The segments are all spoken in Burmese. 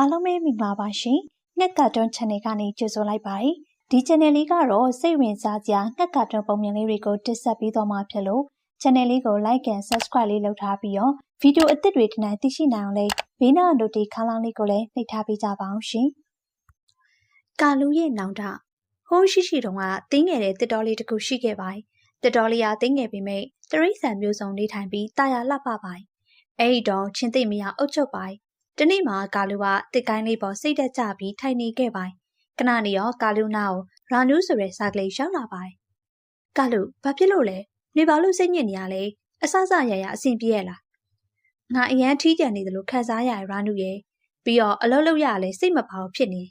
အားလုံးပဲမင်္ဂလာပါရှင်။ငှက်ကာတွန်း channel ကနေကြိုဆိုလိုက်ပါတယ်။ဒီ channel လေးကတော့စိတ်ဝင်စားစရာငှက်ကာတွန်းပုံမြင်လေးတွေကိုတင်ဆက်ပေးသွားမှာဖြစ်လို့ channel လေးကို like and subscribe လေးလုပ်ထားပြီးတော့ဗီဒီယိုအသစ်တွေဒီနေ့သိရှိနိုင်အောင်လေးဘေးနားတို့ဒီခါလောင်းလေးကိုလည်းနှိပ်ထားပေးကြပါအောင်ရှင်။ကာလူရဲ့နောင်တဟိုးရှိရှိတုန်းကတင်းငယ်တဲ့တစ်တော်လေးတစ်ခုရှိခဲ့ပါတယ်။တစ်တော်လေးကတင်းငယ်ပေမဲ့တရိษံမျိုးစုံနေထိုင်ပြီးတာယာလှပပါတယ်။အဲ့ဒီတော့ချင်းသိမရအုတ်ချုပ်ပါတယ် တနေ့မှာကာလူကတစ်ကိုင်းလေးပေါ်စိတ်သက်ကြပြီးထိုင်နေခဲ့ပိုင်ခဏနေရောကာလူနာကိုရာနူးဆိုတဲ့စာကလေးရောက်လာပိုင်ကာလူဘာဖြစ်လို့လဲနေပါလို့စိတ်ညစ်နေရလဲအဆဆရရအဆင်ပြေရလားငါအရန်ထီးကြံနေတယ်လို့ခံစားရရရာနူးရဲ့ပြီးတော့အလုပ်လုပ်ရလဲစိတ်မပါဘူးဖြစ်နေ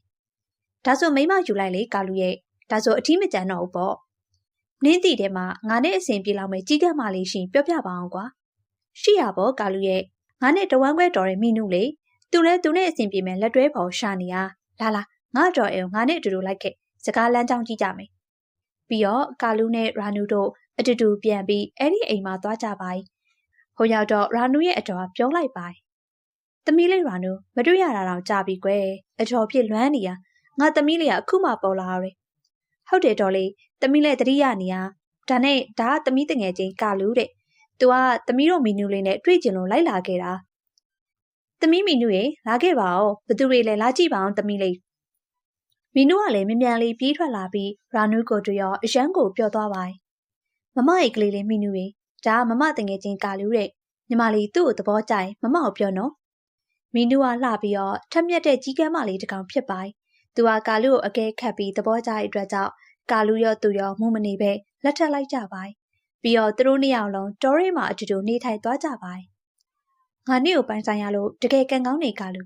ဒါဆိုမိမယူလိုက်လေကာလူရဲ့ဒါဆိုအထီးမကြံတော့ဘူးပေါ့နင်းတီထဲမှာငါနဲ့အဆင်ပြေလောက်မဲ့ကြီးကပ်မလေးရှင်ပြောပြပါအောင်ကွာရှိရပေါ့ကာလူရဲ့ငါနဲ့တဝမ်းခွဲတော်တဲ့မိနုလေ သူလည်းသူနဲ့အဆင်ပြေမယ်လက်တွဲပေါ်ရှာနေရလာလာငါတော်အဲငါနဲ့အတူတူလိုက်ခဲ့စကားလမ်းကြောင်းကြည့်ကြမယ်ပြီးတော့ကာလူနဲ့ရာနူတို့အတူတူပြန်ပြီးအဲ့ဒီအိမ်မှာသွားကြပါဟိုရောက်တော့ရာနူရဲ့အတော်ပြောလိုက်ပါသမီးလေးရာနူမတွေ့ရတာတော့ကြာပြီကွယ်အတော်ဖြစ်လွမ်းနေရငါသမီးလေးကအခုမှပေါ်လာရတယ်ဟုတ်တယ်တော်လေးသမီးလေးတတိယနေရဒါနဲ့ဒါကသမီးတငယ်ချင်းကာလူတဲ့။ "तू ကသမီးတို့မီနူလေးနဲ့တွေ့ကျင်လို့လိုက်လာခဲ့တာ သမီးမီနုရေလာခဲ့ပါဦးဘသူတွေလဲလာကြည့်ပါအောင်သမီးလေးမီနုကလည်းမြန်မြန်လေးပြေးထွက်လာပြီးရာနုကိုတွေ့ရောအရန်ကိုပြောသွားပါမမရဲ့ကလေးလေးမီနုရေဒါမမတငယ်ချင်းကာလူတဲ့ညီမလေးသူ့ကိုသဘောကျရင်မမကိုပြောနော်မီနုကလှပြီးတော့ထက်မြက်တဲ့ကြီးကမ်းမလေးတစ်ကောင်ဖြစ်ပိုင်သူကကာလူကိုအကဲခတ်ပြီးသဘောကျတဲ့အတွက်ကြောင့်ကာလူရောသူရောမှုမနေပဲလက်ထပ်လိုက်ကြပါပြီးတော့သူတို့နှစ်ယောက်လုံးတောရဲမှာအတူတူနေထိုင်သွားကြပါ ငါနေ့ကိုပိုင်ဆိုင်ရလို့တကယ်ကန်ကောင်းနေကလူ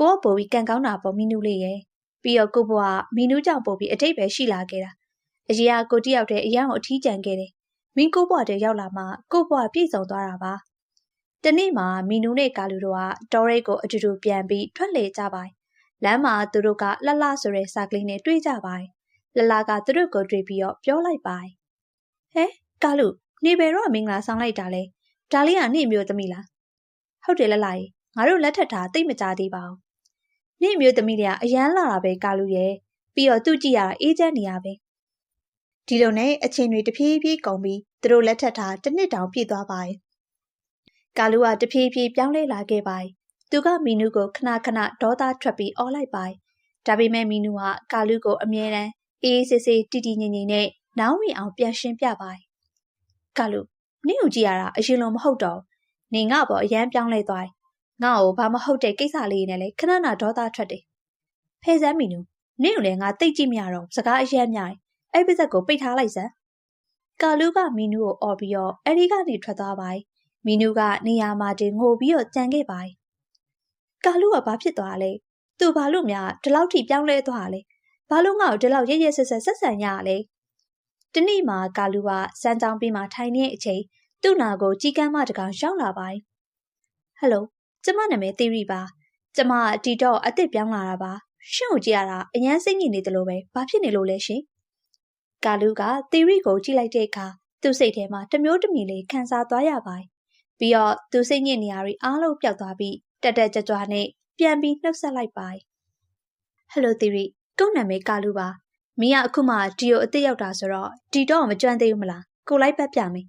ကိုကပို့ပြီးကန်ကောင်းတာပေါ့မီနူးလေးရဲ့ပြီးတော့ကိုဘွားမီနူးကြောင့်ပို့ပြီးအတိတ်ပဲရှိလာခဲ့တာအရေးအကိုတယောက်တည်းအရန်ကိုအထီးကျန်ခဲ့တယ်မင်းကိုဘွားတည်းရောက်လာမှကိုဘွားပြည့်စုံသွားတာပါတနေ့မှာမီနူးနဲ့ကာလူတို့ကတောရဲကိုအတူတူပြန်ပြီးထွက်လေကြပါလမ်းမှာသူတို့ကလှလှဆိုတဲ့စာကလေးနဲ့တွေ့ကြပါလလကသူတို့ကိုတွေ့ပြီးတော့ပြောလိုက်ပါဟဲကာလူနေဘယ်တော့မင်္ဂလာဆောင်လိုက်တာလဲဒါလေးကနေ့မျိုးသမီးလား ဟုတ်တယ်လလာရေငါတို့လက်ထပ်ထားတိတ်မကြသေးပါဘူး။နေ့မျိုးသမီးတွေကအရန်လာတာပဲကာလူရဲ့ပြီးတော့သူ့ကြည့်ရတာအေးချမ်းနေရပဲ။ဒီလိုနဲ့အချိန်တွေတဖြည်းဖြည်းကုန်ပြီးသူတို့လက်ထပ်ထားတစ်နှစ်တောင်ပြည့်သွားပါရဲ့။ကာလူကတဖြည်းဖြည်းပြောင်းလဲလာခဲ့ပါရဲ့။သူကမီနူကိုခဏခဏဒေါသထွက်ပြီးအော်လိုက်ပါရဲ့။ဒါပေမဲ့မီနူကကာလူကိုအမြဲတမ်းအေးအေးဆေးဆေးတီတီငြိမ်ငြိမ်နဲ့နောင်းဝင်အောင်ပြန်ရှင်းပြပါရဲ့။ကာလူနင့်ကိုကြည့်ရတာအရင်လိုမဟုတ်တော့ နေငါ့ဘောအရန်ပြောင်းလဲသွားတယ်။ငါ့ကိုဘာမဟုတ်တဲ့ကိစ္စလေးနဲ့လည်းခဏနာဒေါသထွက်တယ်။ဖဲစမ်းမီနူနင့်ကိုလည်းငါတိတ်ကြည့်မရတော့စကားအရန်များတယ်။အဲ့ပစ္စက်ကိုပိတ်ထားလိုက်စမ်း။ကာလူကမီနူကိုអော်ပြီးတော့အဲ့ဒီကနေထွက်သွားပါ။မီနူကနေရာမှာတင်ငိုပြီးတော့ကြံခဲ့ပါ။ကာလူကဘာဖြစ်သွားလဲ။သူဘာလို့များဒီလောက်ထိပြောင်းလဲသွားလဲ။ဘာလို့ငါ့ကိုဒီလောက်ရရဆက်ဆက်ဆက်ဆံရလဲ။တနေ့မှာကာလူကစမ်းကြောင်းပြီးမှထိုင်နေတဲ့အချိန် သူ့နာကိုကြီးကမ်းမတကောင်ရောက်လာပါဟယ်လိုကျမနာမည်သီရီပါကျမတီတော့အစ်စ်ပြောင်းလာတာပါရှင့်ကိုကြည့်ရတာအရန်စိတ်ညစ်နေတယ်လို့ပဲဘာဖြစ်နေလို့လဲရှင်ကာလူကသီရီကိုကြည့်လိုက်တဲ့အခါသူ့စိတ်ထဲမှာတမျိုးတမီလေးခံစားသွားရပါပြီးတော့သူစိတ်ညစ်နေရတွေအားလုံးပျောက်သွားပြီးတက်တက်ကြွကြွနဲ့ပြန်ပြီးနှုတ်ဆက်လိုက်ပါဟယ်လိုသီရီကုန်းနာမည်ကာလူပါမင်းကအခုမှဒီကိုအစ်စ်ရောက်တာဆိုတော့ဒီတော့မကြွန့်သေးဘူးမလားကိုလိုက်ပတ်ပြမယ်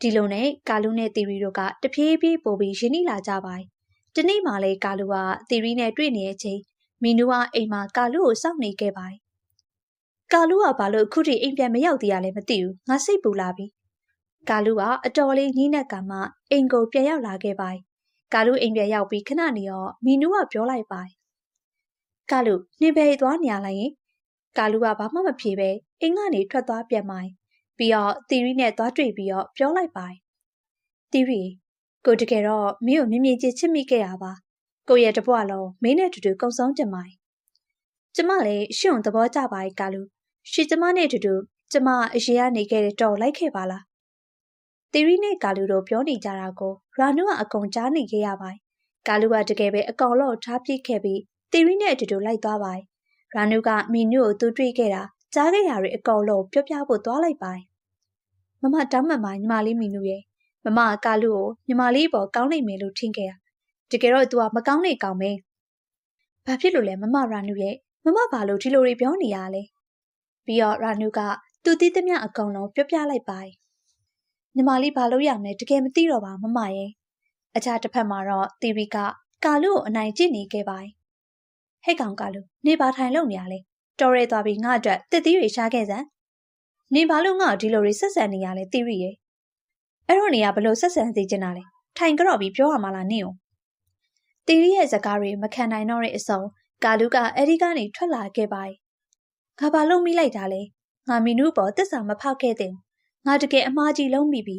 ဒီလိုနဲ့ကာလူနဲ့တီရီတို့ကတဖြည်းဖြည်းပို့ပြီးရင်းနှီးလာကြပါတယ်။ဒီနေ့မှလည်းကာလူကတီရီနဲ့တွေ့နေတဲ့အချိန်မီနူကအိမ်မှာကာလူကိုစောင့်နေခဲ့ပါတယ်။ကာလူကဘာလို့အခုထိအိမ်ပြန်မရောက်သေးရလဲမသိဘူး။ငါစိတ်ပူလာပြီ။ကာလူကအတော်လေးညှိနှက်ကမှအိမ်ကိုပြန်ရောက်လာခဲ့ပါတယ်။ကာလူအိမ်ပြန်ရောက်ပြီးခဏနေရောမီနူကပြောလိုက်ပါတယ်။ကာလူနေဘယ်သွားနေရလဲ။ကာလူကဘာမှမဖြေပဲအိမ်ကနေထွက်သွားပြန်ပါတယ် ပြီးတော့တီရီနဲ့သွားတွေ့ပြီးတော့ပြောလိုက်ပါတယ်။တီရီကိုတကယ်တော့မင်းကိုမြင်မြင်ချင်းချစ်မိခဲ့ရပါ။ကိုရဲ့တပွားလုံးမင်းနဲ့တူတူကုံဆုံးကြမှာ။ကျမလည်းရှင့်သဘောကျပါရဲ့ကာလူ။ရှီကျမနဲ့တူတူကျမအရေးကနေခဲ့တဲ့တော့လိုက်ခဲ့ပါလား။တီရီနဲ့ကာလူတို့ပြောနေကြတာကိုရာနုကအကုန်ကြားနေခဲ့ရပါတယ်။ကာလူကတကယ်ပဲအကောင်လို့ထားပြစ်ခဲ့ပြီးတီရီနဲ့အတူတူလိုက်သွားပါတယ်။ရာနုကမီနုကိုသူတွေ့ခဲ့တာကြားခဲ့ရတွေအကောင်လို့ပြောပြဖို့သွားလိုက်ပါတယ် မမတောင်းမှန်ပါညီမလေးမီနူရဲ့မမကာလူကိုညီမလေးပေါ်ကောင်းနိုင်မယ်လို့ထင်ခဲ့တာတကယ်တော့ तू ကမကောင်းနေကောင်ပဲဘာဖြစ်လို့လဲမမရာနုရဲ့မမဘာလို့ဒီလိုတွေပြောနေရလဲပြီးတော့ရာနုကသူတည်သမျှအကုန်လုံးပြောပြလိုက်ပါညီမလေးဘာလို့ရမလဲတကယ်မသိတော့ပါမမရဲ့အခြားတစ်ဖက်မှာတော့တီဗီကကာလူကိုအနိုင်ကျင့်နေခဲ့ပါဟဲ့ကောင်ကာလူနေပါထိုင်လုံနေရလဲတော်ရဲသွားပြီးငါအတွက်တစ်သီးတွေရှားခဲ့စမ်း နေဘာလို့ငါ့ကိုဒီလိုတွေဆက်ဆံနေရလဲတီရီရဲ့အဲ့တော့နေရဘလို့ဆက်ဆံစေချင်တာလဲထိုင်ကြတော့ပြီးပြောရမှာလားနင့်ကိုတီရီရဲ့စကားတွေမခံနိုင်တော့တဲ့အစုံကာလူကအဲ့ဒီကနေထွက်လာခဲ့ပါငါဘာလို့မိလိုက်တာလဲငါမီနုပေါ်တစ္ဆာမဖောက်ခဲ့တဲ့ငါတကယ်အမားကြီးလုံးမိပြီ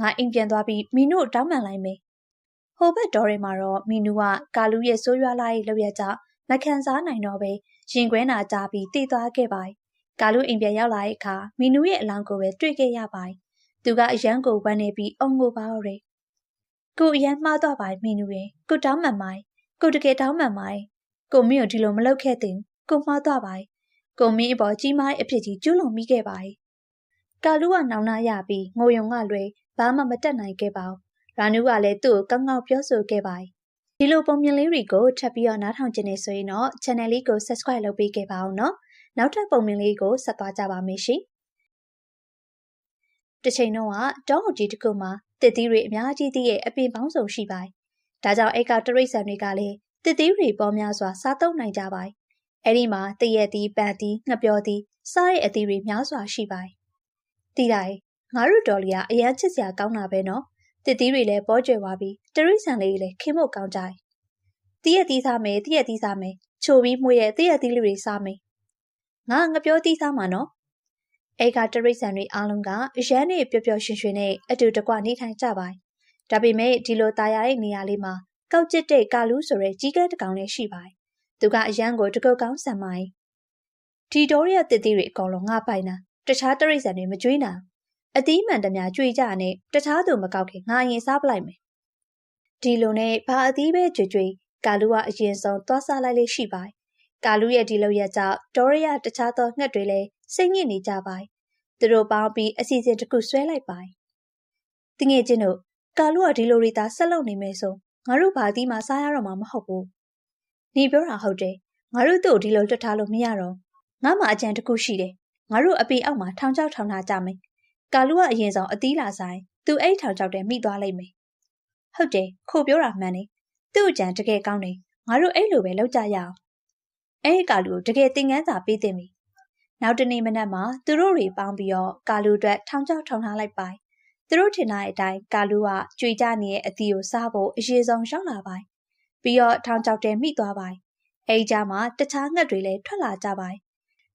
ငါအိမ်ပြန်သွားပြီးမီနုတောင်းပန်လိုက်မယ်ဟိုဘက်တော်ရဲမှာတော့မီနူကကာလူရဲ့ဆိုးရွားလာရဲ့လောက်ရကြမခံစားနိုင်တော့ပဲရင်ခွဲနာကြပြီးတည်သွားခဲ့ပါ ကာလူအိမ်ပြန်ရောက်လာတဲ့အခါမီနူရဲ့အလောင်းကိုပဲတွေ့ခဲ့ရပါသူကအရန်ကိုဝမ်းနေပြီးအုံကိုပါတော့တယ်ကိုအရန်မှားတော့ပါမီနူရဲ့ကိုတောင်းမှန်ပါကိုတကယ်တောင်းမှန်ပါကိုမင်းကိုဒီလိုမလုပ်ခဲ့တဲ့ကိုမှားတော့ပါကိုမင်းအပေါ်ကြီးမားတဲ့အဖြစ်ကြီးကျူးလွန်မိခဲ့ပါကာလူကနောင်နာရပြီးငိုယုံကလွယ်ဘာမှမတက်နိုင်ခဲ့ပါဘူးရာနူးကလည်းသူ့ကိုကောင်းကောင်းပြောဆိုခဲ့ပါတယ်။ဒီလိုပုံမြင်လေးတွေကိုထပ်ပြီးတော့နားထောင်ကြနေဆိုရင်တော့ channel လေးကို subscribe လုပ်ပေးခဲ့ပါအောင်နော်။ နောက်ထပ်ပုံမြင်လေးကိုဆက်သွားကြပါမယ်ရှင်။တစ်ချိန်တော့တောအုပ်ကြီးတစ်ခုမှာတစ်သီးတွေအများကြီးတည်းရဲ့အပင်ပေါင်းစုံရှိပါတယ်။ဒါကြောင့်အဲ့ကတရိတ်ဆန်တွေကလည်းတစ်သီးတွေပေါ်များစွာစားသုံးနိုင်ကြပါတယ်။အဲ့ဒီမှာတရက်သီးပန်သီးငှက်ပြောသီးစားတဲ့အသီးတွေများစွာရှိပါတယ်။တီးလိုက်ငါတို့တော်လီကအရန်ချစ်စရာကောင်းတာပဲနော်တစ်သီးတွေလည်းပေါ်ကျွယ်သွားပြီးတရိษံလေးလည်းခင်းဖို့ကောင်းကြတယ်။တည့်ရသီးစားမယ်တည့်ရသီးစားမယ်ချိုပြီးမှုရဲ့တည့်ရသီးလေးတွေစားမယ်။ ငါငပြောသိသားမှာနော်အဲကတရိษံတွေအားလုံးကအရန်နဲ့ပျော်ပျော်ရွှင်ရွှင်နဲ့အတူတကွနေထိုင်ကြပါဒါပေမဲ့ဒီလိုตายရတဲ့နေရာလေးမှာကောက်ကျစ်တဲ့ကာလူးဆိုတဲ့ကြီးကဲတကောင်လည်းရှိပါတယ်သူကအရန်ကိုတကုတ်ကောင်းဆံပါဒီတော်ရတဲ့တစ်တွေအကောင်လုံးငါပိုင်တာတခြားတရိษံတွေမကြွေးနိုင်အသီးမှန်တများကြွေကြနဲ့တခြားသူမကောက်ခင်ငါအရင်စားပလိုက်မယ်ဒီလိုနဲ့ဘာအသီးပဲကြွေကြွေကာလူကအရင်ဆုံးသွားစားလိုက်လေးရှိပါတယ် ကာလူရဲ့ဒီလိုရကြောင့်ဒေါရရတခြားသောငှက်တွေလည်းစိတ်ညစ်နေကြပါသူတို့ပေါင်းပြီးအစီအစဉ်တစ်ခုဆွဲလိုက်ပါတငယ်ချင်းတို့ကာလူကဒီလိုတွေသာဆက်လုပ်နေမယ်ဆိုငါတို့ဘာသီးမှစားရတော့မှာမဟုတ်ဘူးနေပြောတာဟုတ်တယ်ငါတို့တို့ဒီလိုလွတ်ထားလို့မရတော့ငါမှအကြံတစ်ခုရှိတယ်ငါတို့အပေအောက်မှာထောင်ချောက်ထောင်ထားကြမယ်ကာလူကအရင်ဆုံးအသီးလာဆိုင်သူအဲ့ထောင်ချောက်တဲ့မိသွားလိုက်မယ်ဟုတ်တယ်ခိုပြောတာမှန်တယ်သူ့အကြံတကယ်ကောင်းတယ်ငါတို့အဲ့လိုပဲလုပ်ကြရအောင် အဲ့ဒီကာလူကိုတကယ်သင်ခန်းစာပေးသင့်ပြီနောက်တနေ့မနက်မှာသူတို့တွေပေါင်းပြီးတော့ကာလူအတွက်ထောင်ချောက်ထောင်ထားလိုက်ပါသူတို့ထင်တဲ့အတိုင်းကာလူကကြွေကြနေတဲ့အသီးကိုစားဖို့အရေးဆုံးရောက်လာပါပြီးတော့ထောင်ချောက်တဲမိသွားပါအဲ့ကြမှာတခြားငှက်တွေလည်းထွက်လာကြပါ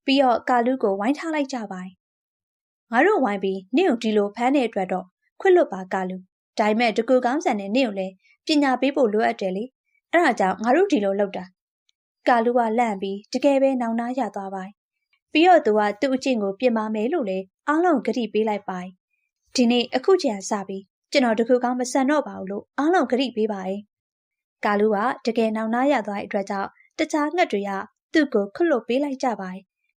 ပြီးတော့ကာလူကိုဝိုင်းထားလိုက်ကြပါငါတို့ဝိုင်းပြီးနင့်ကိုဒီလိုဖမ်းတဲ့အတွက်တော့ခွင့်လွတ်ပါကာလူဒါပေမဲ့တကူကောင်းဆန်တဲ့နင့်ကိုလည်းပညာပေးဖို့လိုအပ်တယ်လေအဲ့ဒါကြောင့်ငါတို့ဒီလိုလုပ်တာ ကာလူကလန့်ပြီးတကယ်ပဲနောင်နာရသွားပါပြီးတော့သူကသူ့အကျင့်ကိုပြင်ပါမယ်လို့လည်းအားလုံးဂတိပေးလိုက်ပါဒီနေ့အခုချင်စပြီးကျွန်တော်တကူကောင်းမဆန်တော့ပါဘူးလို့အားလုံးဂတိပေးပါရဲ့ကာလူကတကယ်နောင်နာရသွားတဲ့အတွက်ကြောင့်တခြားငှက်တွေကသူ့ကိုခွတ်လွတ်ပေးလိုက်ကြပါ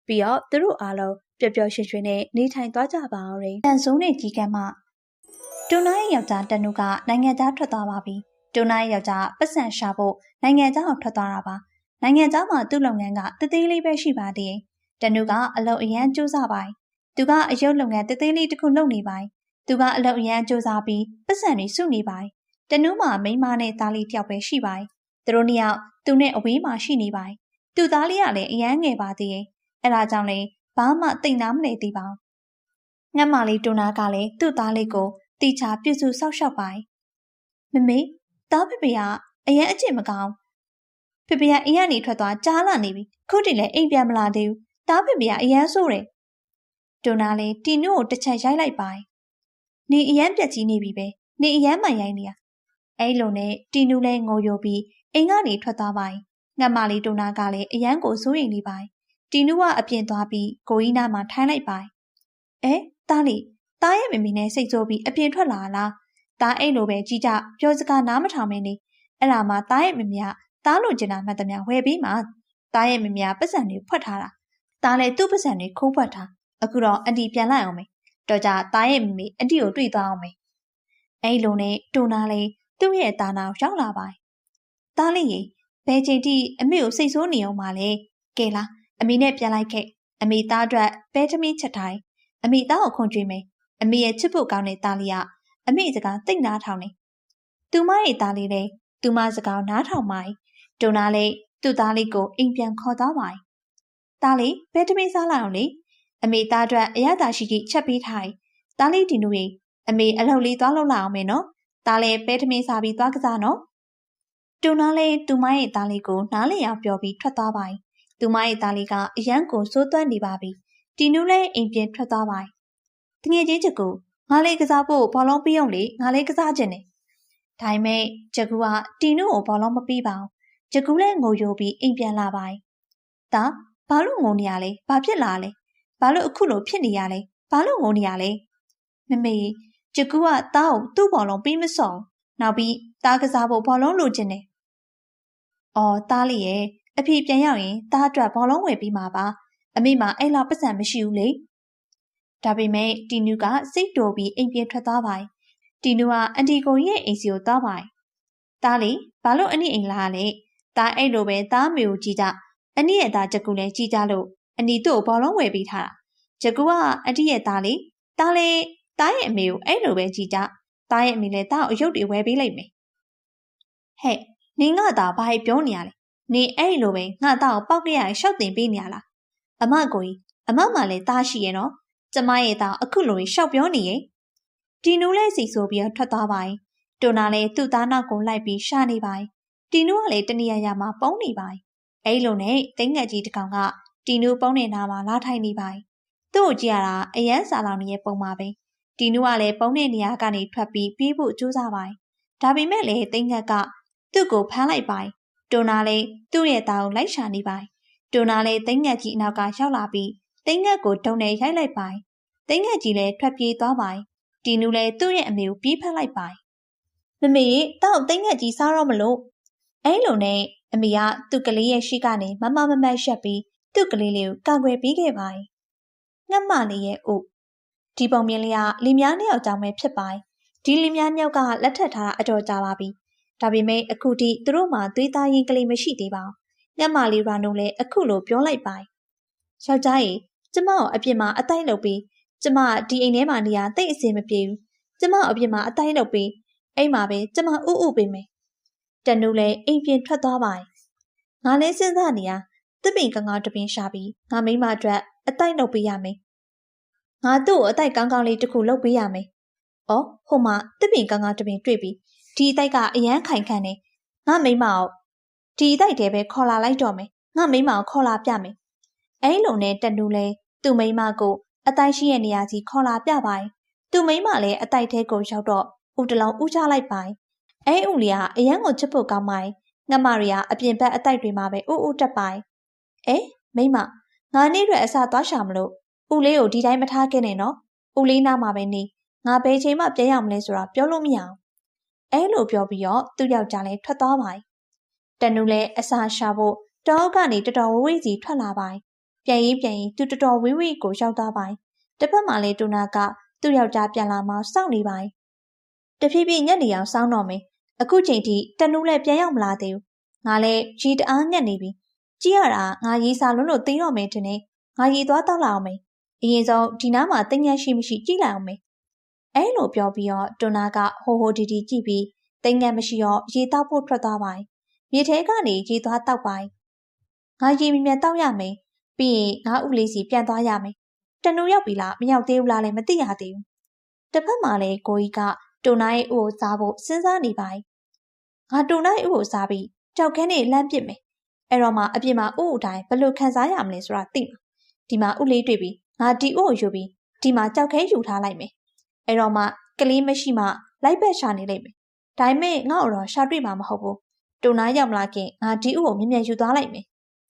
ပြီးတော့သူတို့အားလုံးပျော်ပျော်ရွှင်ရွှင်နဲ့နေထိုင်သွားကြပါအောင်ရင်တန်ဆိုးနဲ့ကြီးကမ်းမှတူနာရဲ့ယောက်ျားတနုကနိုင်ငံသားထွက်သွားပါပြီတူနာရဲ့ယောက်ျားပတ်စံရှာဖို့နိုင်ငံသားအောင်ထွက်သွားတာပါ နိုင်ငံသားမှာသူ့လုပ်ငန်းကတသေးလေးပဲရှိပါသေးတယ်တနုကအလုပ်အရန်စူးစမ်းပါသူကအယုတ်လုပ်ငန်းတသေးလေးတစ်ခုလုပ်နေပါသူကအလုပ်အရန်စူးစမ်းပြီးပတ်စံတွေစုနေပါတနုမှာမိန်းမနဲ့သားလေးတယောက်ပဲရှိပါသူတို့နှစ်ယောက်သူနဲ့အဝေးမှာရှိနေပါသူသားလေးကလည်းအရန်ငယ်ပါသေးတယ်အဲဒါကြောင့်လေဘာမှသိနာမလဲသေးပါငှက်မလေးတူနာကလည်းသူ့သားလေးကိုတီချာပြုစုဆောက်ရှောက်ပါမမေသားဖေဖေကအရင်အကျင့်မကောင်း ဖေဖေကအိမ်ကနေထွက်သွားကြားလာနေပြီခုတည်းလည်းအိမ်ပြန်မလာသေးဘူးသားဖေဖေကအရန်ဆိုးတယ်တူနာလေးတီနုကိုတစ်ချက်ရိုက်လိုက်ပါနေအရန်ပြက်ကြီးနေပြီပဲနေအရန်မှန်ရိုင်းနေရအဲ့လိုနဲ့တီနုလည်းငိုယိုပြီးအိမ်ကနေထွက်သွားပါငှက်မလေးတူနာကလည်းအရန်ကိုစိုးရိမ်နေပါတီနူကအပြင်သွားပြီးကိုကြီးနာမှာထိုင်းလိုက်ပါ။အဲတားလီတားရဲ့မမီနဲ့စိတ်ဆိုးပြီးအပြင်ထွက်လာလား။တားအိတ်လိုပဲကြီးကြပြောစကားနားမထောင်မင်းနေ။အဲ့ဒါမှတားရဲ့မမီက တားလိုချင်တာမှတ်သမျှဝယ်ပြီးမှတားရဲ့မမီကပတ်စံတွေဖွက်ထားတာ။တားလည်းသူ့ပတ်စံတွေခိုးဖွက်ထား။အခုတော့အန်တီပြန်လိုက်အောင်မေ။တော့ကြတားရဲ့မမီအန်တီကိုတွေ့သွားအောင်မေ။အဲ့လိုနဲ့တူနာလေးသူ့ရဲ့တာနာကိုရောက်လာပါ။တားလေးရေဘဘယ်ချိန်ထိအမေကိုစိတ်ဆိုးနေအောင်မလဲကဲလားအမေနဲ့ပြန်လိုက်ခဲ့အမေသားအတွက်ပဲသမီးချက်ထိုင်အမေသားကိုခွန်ကြွေးမယ်အမေရဲ့ချစ်ဖို့ကောင်းတဲ့သားလေးကအမေစကားတိတ်နားထောင်နေသူမရဲ့သားလေးလည်းသူမစကားနားထောင်ပါ ဒုံနာလေးသူ့သားလေးကိုအိမ်ပြန်ခေါ်သွားပါသားလေးပဲသမီးစားလိုက်အောင်လေအမေသားအတွက်အရသာရှိကြီးချက်ပေးထားသားလေးဒီနူရေအမေအလုပ်လေးသွားလုပ်လာအောင်မယ်နော်သားလေးပဲသမီးစားပြီးသွားကစားနော်တူနာလေးသူမရဲ့သားလေးကိုနားလည်အောင်ပြောပြီးထွက်သွားပါသူမရဲ့သားလေးကအရန်ကိုစိုးသွမ်းနေပါပြီတီနူလည်းအိမ်ပြန်ထွက်သွားပါတငယ်ချင်းချက်ကိုငါလေးကစားဖို့ဘောလုံးပြီးအောင်လေငါလေးကစားခြင်းနဲ့ဒါပေမဲ့ဂျကူကတီနူကိုဘောလုံးမပြီးပါဘူး ဂျကူလည်းငိုယိုပြီးအိမ်ပြန်လာပါဒါဘာလို့ငိုနေရလဲဘာဖြစ်လာလဲဘာလို့အခုလိုဖြစ်နေရလဲဘာလို့ငိုနေရလဲမမေဂျကူကတားကိုသူ့ဘောလုံးပြီးမစော်နောက်ပြီးတားကစားဖို့ဘောလုံးလိုချင်တယ်အော်တားလေးရဲ့အဖေပြန်ရောက်ရင်တားအတွက်ဘောလုံးဝယ်ပြီးမှာပါအမေမှာအဲ့လောက်ပတ်စံမရှိဘူးလေဒါပေမဲ့တီနူကစိတ်တော်ပြီးအိမ်ပြေထွက်သွားပါတီနူကအန်တီကိုရဲ့အိမ်စီကိုသွားပါတားလေးဘာလို့အနည်းအိမ်လာလဲ တားအဲ့လိုပဲတားမေကိုကြည့်ကြအနည်းရဲ့သားချက်ကူလည်းကြည့်ကြလို့အနီတို့ဘောလုံးဝယ်ပေးထားတာချက်ကူကအတီးရဲ့သားလေးတားလေးတားရဲ့အမေကိုအဲ့လိုပဲကြည့်ကြတားရဲ့အမေလည်းတားကိုအယုတ်တွေဝယ်ပေးလိုက်မယ်ဟဲ့နင်ငါသားဘာပြောနေရလဲနေအဲ့လိုပဲငါသားကိုပောက်ကရရှောက်တင်ပေးနေရလားအမကိုကြီးအမမှလည်းသားရှိရဲ့နော်ကျမရဲ့သားအခုလိုရှောက်ပြောနေရဲ့တီနူးလည်းစီဆိုပြီးထွက်သွားပါ යි တိုနာလည်းသူ့သားနောက်ကိုလိုက်ပြီးရှာနေပါ යි တီနူးကလည်းတနေရာရာမှာပုံနေပါ යි အဲ့လိုနဲ့တိတ်ငက်ကြီးတစ်ကောင်ကတီနူးပုံနေနာမှာလာထိုင်နေပါ යි သူ့ကိုကြည့်ရတာအရန်စာလောင်နေတဲ့ပုံပါပဲတီနူးကလည်းပုံနေနေရာကနေထွက်ပြီးပြေးဖို့ကြိုးစားပါ යි ဒါပေမဲ့လည်းတိတ်ငက်ကသူ့ကိုဖမ်းလိုက်ပါ යි တိုနာလည်းသူ့ရဲ့သားကိုလိုက်ရှာနေပါ යි တိုနာလည်းတိတ်ငက်ကြီးအနောက်ကရောက်လာပြီးတိတ်ငက်ကိုတုံနဲ့ရိုက်လိုက်ပါ යි တိတ်ငက်ကြီးလည်းထွက်ပြေးသွားပါ යි တီနူလည်းသူ့ရဲ့အမေကိုပြေးဖက်လိုက်ပါ යි မမေတောက်တိတ်ငက်ကြီးစားတော့မလို့ အဲ့လိုနဲ့အမေကသူ့ကလေးရဲ့ရှိကနေမမမမတ်ရှက်ပြီးသူ့ကလေးလေးကိုကာကွယ်ပေးခဲ့ပါ යි ငတ်မလေးရဲ့အို့ဒီပုံမြင်လေးကလီများနှစ်ယောက်ကြောင့်ပဲဖြစ်ပါ යි ဒီလီများနှစ်ယောက်ကလက်ထပ်ထားတာအတော်ကြာပါပြီဒါပေမဲ့အခုထိသူတို့မှသွေးသားရင်ကလေးမရှိသေးပါဘူးညမလေးရာနုလည်းအခုလိုပြောလိုက်ပါယောက်ျားကြီးကျမကိုအပြစ်မှာအတိုက်လုပ်ပြီးကျမဒီအိမ်ထဲမှာနေရတိတ်အစင်မပြေဘူးကျမအပြစ်မှာအတိုက်လုပ်ပြီးအိမ်မှာပဲကျမဥဥပေးမယ် တနုလည်းအိမ်ပြင်ထွက်သွားပါငါလည်းစဉ်းစားနေရတပင်ကငါတပင်ရှာပြီးငါမိမအတွက်အတိုက်လုပ်ပေးရမယ်ငါသူ့ကိုအတိုက်ကောင်းကောင်းလေးတစ်ခုလုပ်ပေးရမယ်။အော်ဟိုမှာတပင်ကောင်းကောင်းတပင်တွေ့ပြီးဒီအတိုက်ကအရန်ခိုင်ခန့်နေငါမိမအောင်ဒီအတိုက်တည်းပဲခေါ်လာလိုက်တော့မယ်ငါမိမအောင်ခေါ်လာပြမယ်အဲလိုနဲ့တနူလဲသူ့မိမကိုအတိုက်ရှိရဲ့နေရာကြီးခေါ်လာပြပါ යි သူ့မိမလည်းအတိုက်ထဲကိုရောက်တော့ဦးတလောင်ဦးချလိုက်ပါ යි အဲဦးလေးကအရန်ကိုချစ်ဖို့ကောင်းပါ යි ငမရီကအပြင်ဘက်အတိုက်တွေမှာပဲဦးဦးတက်ပါ යි အဲမိမငါနေ့တွေအစားသွားရှာမလို့ဦးလေးကိုဒီတိုင်းမထားခဲ့နဲ့နော်ဦးလေးနားမှာပဲနေငါဘယ်ချိန်မှပြန်ရောက်မလဲဆိုတာပြောလို့မရအောင်အဲလိုပြောပြီးတော့သူ့ယောက်ျားလည်းထွက်သွားပါတနူလည်းအစာရှာဖို့တောကနေတတော်ဝေးဝေးစီထွက်လာပါပြန်ရေးပြန်ရေးသူတတော်ဝေးဝေးကိုရောက်သွားပါတစ်ဖက်မှာလည်းတူနာကသူ့ယောက်ျားပြန်လာမှစောင့်နေပါတဖြည်းဖြည်းညက်နေအောင်စောင့်တော့မယ် အခုချိန်ထိတနူးလည်းပြန်ရောက်မလာသေးဘူးငါလည်းကြီးတအားညက်နေပြီကြည့်ရတာငါရေးစားလုံးလို့သိတော့မယ်ထင်တယ်ငါရေးသွားတော့လာအောင်မယ်အရင်ဆုံးဒီနားမှာတင်ရရှိမရှိကြည့်လိုက်အောင်မယ်အဲလိုပြောပြီးတော့တွနာကဟိုဟိုဒီဒီကြည့်ပြီးတိမ်ငယ်မရှိတော့ရေတောက်ဖို့ထွက်သွားပါမြေထဲကနေရေသွားတောက်ပါငါရေမြမြန်တောက်ရမယ်ပြီးရင်ငါဥလေးစီပြန်သွားရမယ်တနူရောက်ပြီလားမရောက်သေးဘူးလားလည်းမသိရသေးဘူးတစ်ဖက်မှာလည်းကိုကြီးကတိုနာရဲ့ဥကိုစားဖို့စဉ်းစားနေပါ ငါတိုနာရဲ့ဥကိုစားပြီးကြောက်ခဲနဲ့လမ်းပစ်မယ်အဲ့တော့မှအပြင်မှာဥအတိုင်းဘလို့ခံစားရမလဲဆိုတာသိမှာဒီမှာဥလေးတွေ့ပြီးငါဒီဥကိုယူပြီးဒီမှာကြောက်ခဲယူထားလိုက်မယ်အဲ့တော့မှကလေးမရှိမှလိုက်ဘက်ရှာနေလိမ့်မယ်။ဒါပေမဲ့ငါ့တော့ရှာတွေ့မှာမဟုတ်ဘူး။တူနာရောက်မလာခင်ငါဒီဥကိုမြင်မြန်ယူသွားလိုက်မယ်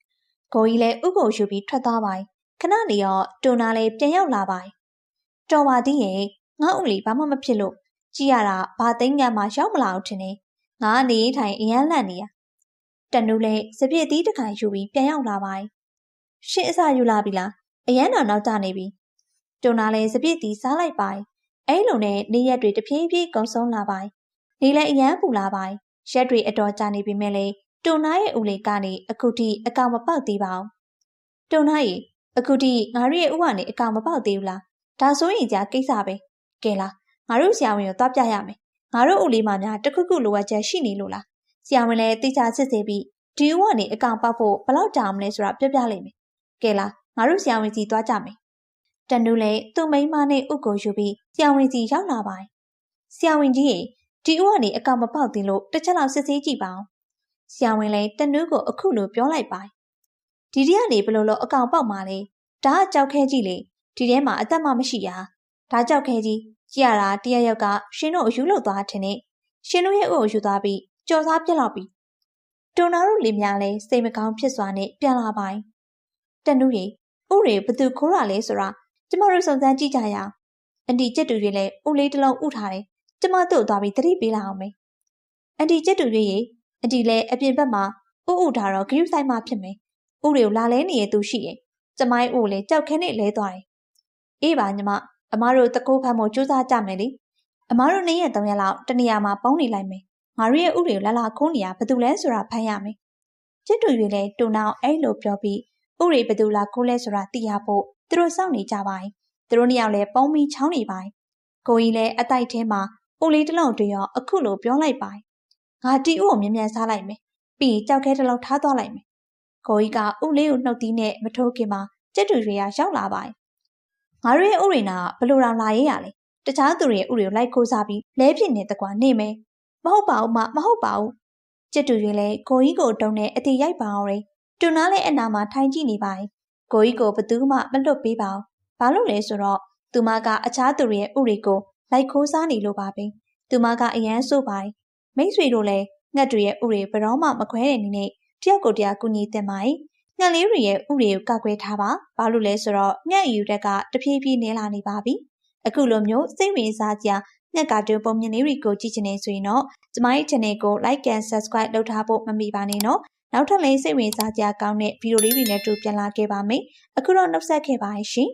။ကိုကြီးလည်းဥကိုယူပြီးထွက်သွားပါ යි ။ခဏနေတော့တူနာလည်းပြန်ရောက်လာပါ යි ။တော်ပါသေးရဲ့ငါ့ဥလေးဘာမှမဖြစ်လို့ကြည့်ရတာဘာသိန်းငံမှရောက်မလာဘူးထင်နေ။ ငါနေထိုင်အရန်လန့်နေရ။တနူးလည်းစပြည့်သီးတစ်ခါယူပြီးပြန်ရောက်လာပါ යි ။ရှင်းအစာယူလာပြီလား။အရန်တော်နောက်ကျနေပြီ။တူနာလည်းစပြည့်သီးစားလိုက်ပါ යි အဲလိုနဲ့နေ့ရက်တွေတဖြည်းဖြည်းကုန်ဆုံးလာပါနေလည်းအရန်ပူလာပါရက်တွေအတော်ကြာနေပြီမဲ့လေတုံနာရဲ့ဦးလေးကနေအခုထိအကောင်မပေါက်သေးပါဘူးတုံနာရဲ့အခုထိငါတို့ရဲ့ဥကနေအကောင်မပေါက်သေးဘူးလားဒါဆိုရင်ကြာကိစ္စပဲကဲလားငါတို့ဆရာဝန်ကိုသွားပြရမယ် ငါတို့ဦးလေးမများတခုခုလိုအပ်ချက်ရှိနေလို့လားဆရာဝန်လည်းတိကျစစ်ဆေးပြီးဒီဥကနေအကောင်ပေါက်ဖို့ဘယ်လောက်ကြာမလဲဆိုတာပြောပြလိမ့်မယ်ကဲလားငါတို့ဆရာဝန်စီသွားကြမယ်တန်တူလည်းသူ့မိန်းမနဲ့ဥကိုယူပြီးဆရာဝန်စီရောက်လာပါတယ်ဆရာဝန်ကြီးရေဒီဥကနေအကောင်မပေါက်သေးလို့တစ်ချက်လောက်စစ်ဆေးကြည့်ပါဦးဆရာဝန်လည်းတနူးကိုအခုလိုပြောလိုက်ပါတယ်ဒီတည်းကနေဘယ်လိုလို့အကောင်ပေါက်มาလဲဒါကကြောက်ခဲကြီးလေဒီထဲမှာအသက်မှမရှိရဒါကြောက်ခဲကြီး ကြည့်ရတာတရက်ရောက်ကရှင်တို့အယူလောက်သွားထင်နေရှင်တို့ရဲ့ဥကိုယူသွားပြီးကြော်စားပြက်လောက်ပြီးတွန်နာတို့လေများလဲစိတ်မကောင်းဖြစ်စွာနဲ့ပြန်လာပိုင်းတနူးရီဥတွေဘသူခိုးရလဲဆိုတာကျမတို့စုံစမ်းကြည့်ကြရအောင်အန်တီကျက်တူတွေလည်းဥလေးတစ်လုံးဥထားတယ်ကျမတို့သွားပြီးတတိပေးလာအောင်မေအန်တီကျက်တူတွေရေအန်တီလည်းအပြင်ဘက်မှာဥဥထားတော့ဂရုစိုက်မှဖြစ်မယ်ဥတွေကိုလာလဲနေရသူရှိရင်ကျမိုင်းဥလည်းကြောက်ခဲနဲ့လဲသွားတယ်အေးပါညီမ အမားတို့တကိုးဖမ်းဖို့ကြိုးစားကြမယ်လေအမားတို့နေ့ရက်၃ရက်လောက်တနေရာမှာပေါင်းနေလိုက်မယ်ငါတို့ရဲ့ဥတွေကိုလာလာခိုးနေရဘသူလဲဆိုတာဖမ်းရမယ်ကျက်တူတွေလည်းတူနောင်အဲ့လိုပြောပြီးဥတွေဘသူလာခိုးလဲဆိုတာသိရဖို့သူတို့စောင့်နေကြပါ යි သူတို့နှစ်ယောက်လည်းပုံပြီးချောင်းနေပါ යි ကိုကြီးလည်းအတိုက်ထဲမှာဥလေးတစ်လုံးတွေ့ရောအခုလိုပြောလိုက်ပါ යි ငါတီဥကိုမြ мян စားလိုက်မယ်ပြီးကြောက်ခဲတစ်လုံးထားသွားလိုက်မယ်ကိုကြီးကဥလေးကိုနှုတ်သီးနဲ့မထိုးခင်မှာကျက်တူတွေကရောက်လာပါ යි ငါတို့ရဲ့ဥရိနာကဘလို့တော်လာရေးရလဲတခြားသူတွေရဲ့ဥတွေကိုလိုက်ခိုးစားပြီးလဲဖြစ်နေတကွာနေမယ်မဟုတ်ပါဘူးမမဟုတ်ပါဘူးကျစ်တူရင်လဲကိုကြီးကိုတုံနဲ့အတိရိုက်ပါအောင်ရယ်တူနားလဲအနာမှာထိုင်ကြည့်နေပါရဲ့ကိုကြီးကိုဘသူမှမလွတ်ပေးပါဘူးဘာလို့လဲဆိုတော့သူမကအခြားသူတွေရဲ့ဥတွေကိုလိုက်ခိုးစားနေလို့ပါပဲသူမကအရန်ဆိုးပါတယ်မိတ်ဆွေတို့လည်းငှက်တွေရဲ့ဥတွေဘယ်တော့မှမခွဲတဲ့နေနဲ့တယောက်ကိုတယောက်ကူညီတင်ပါတယ် ငှက်လေးတွေရဲ့ဥတွေကိုကောက်ွယ်ထားပါဘာလို့လဲဆိုတော့ငှက်အယူတက်ကတဖြည်းဖြည်းနည်းလာနေပါပြီအခုလိုမျိုးစိတ်ဝင်စားစရာငှက်ကာတွန်းပုံမြင်လေးတွေကိုကြည့်ချင်နေဆိုရင်တော့ကျမရဲ့ channel ကို like and subscribe လုပ်ထားဖို့မမေ့ပါနဲ့နော်နောက်ထပ်လည်းစိတ်ဝင်စားစရာကောင်းတဲ့ဗီဒီယိုလေးတွေနဲ့တူပြန်လာခဲ့ပါမယ်အခုတော့နှုတ်ဆက်ခဲ့ပါရှင်